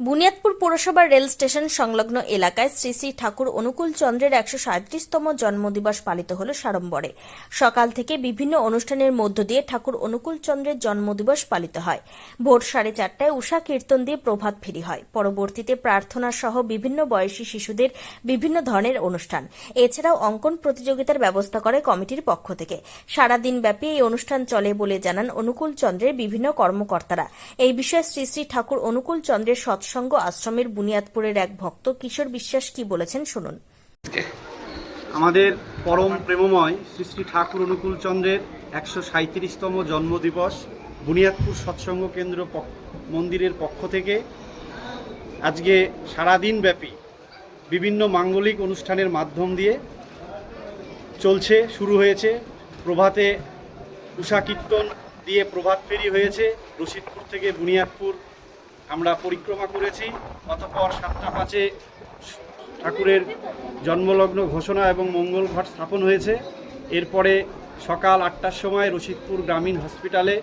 বুনিয়াদপুর পৌরসভার rail station সংলগ্ন এলাকায় শ্রী শ্রী ঠাকুর অনুকূল চন্দ্রের একশো সাঁত্রিশতম জন্মদিবস পালিত হল সাড়ম্বরে। সকাল থেকে বিভিন্ন অনুষ্ঠানের মধ্য দিয়ে ঠাকুর অনুকূল চন্দ্রের জন্মদিবস পালিত হয়। ভোর সাড়ে চারটায় উষা কীর্তন দিয়ে প্রভাত ফেরি হয়। পরবর্তীতে প্রার্থনা সহ বিভিন্ন বয়সী শিশুদের বিভিন্ন ধরনের অনুষ্ঠান। এছাড়াও অঙ্কন প্রতিযোগিতার ব্যবস্থা করে কমিটির পক্ষ থেকে। সারাদিন ব্যাপী এই অনুষ্ঠান চলে বলে জানান অনুকূল চন্দ্রের বিভিন্ন কর্মকর্তারা। এই বিষয়ে শ্রী শ্রী ঠাকুর অনুকূল চন্দ্রের সৎসঙ্গ আশ্রমের বুনিয়াদপুরের এক ভক্ত কিশোর বিশ্বাস কি বলেছেন শুনুন। আমাদের পরম প্রেমময় শ্রী শ্রী ঠাকুর অনুকূল চন্দ্রের একশো সাঁত্রিশতম জন্মদিবস বুনিয়াদপুর সৎসঙ্গ কেন্দ্র মন্দিরের পক্ষ থেকে। আজকে সারাদিন ব্যাপী বিভিন্ন মাঙ্গলিক অনুষ্ঠানের মাধ্যম দিয়ে চলছে, শুরু হয়েছে। প্রভাতে উষা কীর্তন দিয়ে প্রভাত ফেরি হয়েছে। রশিদপুর থেকে বুনিয়াদপুর আমরা পরিক্রমা করেছি। অতঃপর সাতটা পাঁচে ঠাকুরের জন্মলগ্ন ঘোষণা এবং মঙ্গল ঘট স্থাপন হয়েছে। এরপরে সকাল আটটার সময় রশিদপুর গ্রামীণ হসপিটালে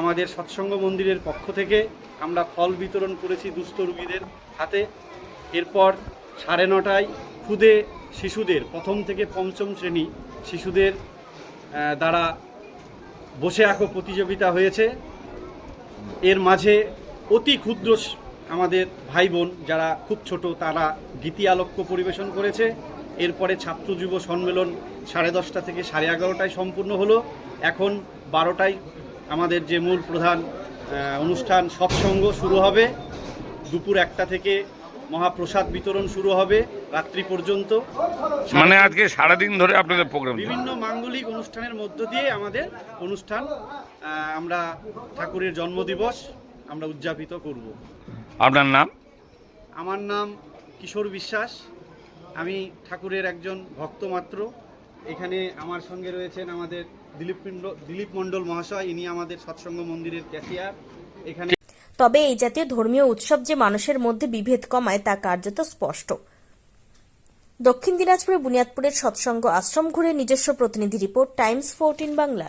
আমাদের সৎসঙ্গ মন্দিরের পক্ষ থেকে আমরা ফল বিতরণ করেছি দুস্থ রোগীদের হাতে। এরপর সাড়ে নটায় খুদে শিশুদের, প্রথম থেকে পঞ্চম শ্রেণি শিশুদের দ্বারা বসে আঁকো প্রতিযোগিতা হয়েছে। এর মাঝে অতি ক্ষুদ্র আমাদের ভাই বোন যারা খুব ছোট তারা গীতি আলোক্য পরিবেশন করেছে। এরপরে ছাত্র যুব সম্মেলন সাড়ে দশটা থেকে সাড়ে এগারোটায় সম্পূর্ণ হলো। এখন বারোটায় আমাদের যে মূল প্রধান অনুষ্ঠান সৎসঙ্গ শুরু হবে। দুপুর একটা থেকে মহাপ্রসাদ বিতরণ শুরু হবে রাত্রি পর্যন্ত। মানে আজকে সারাদিন ধরে আপনাদের প্রোগ্রাম বিভিন্ন মাঙ্গলিক অনুষ্ঠানের মধ্য দিয়ে আমাদের অনুষ্ঠান আমরা ঠাকুরের জন্মদিবস আমরা উদযাপিত করব। আপনার নাম? আমার নাম কিশোর বিশ্বাস। আমি ঠাকুরের একজন ভক্ত মাত্র এখানে আমার সঙ্গে রয়েছেন আমাদের দিলীপ পিণ্ড দিলীপ মণ্ডল মহাশয়। ইনি আমাদের সৎসঙ্গ মন্দিরের ক্যাশিয়ার। এখানে তবে এই জাতীয় ধর্মীয় উৎসব যে মানুষের মধ্যে বিভেদ কমায় তা কার্যত স্পষ্ট। দক্ষিণ দিনাজপুরে বুনিয়াদপুরের সৎসঙ্গ আশ্রম ঘুরে নিজস্ব প্রতিনিধি report Times fourteen Bangla.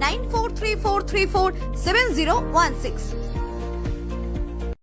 9434347016.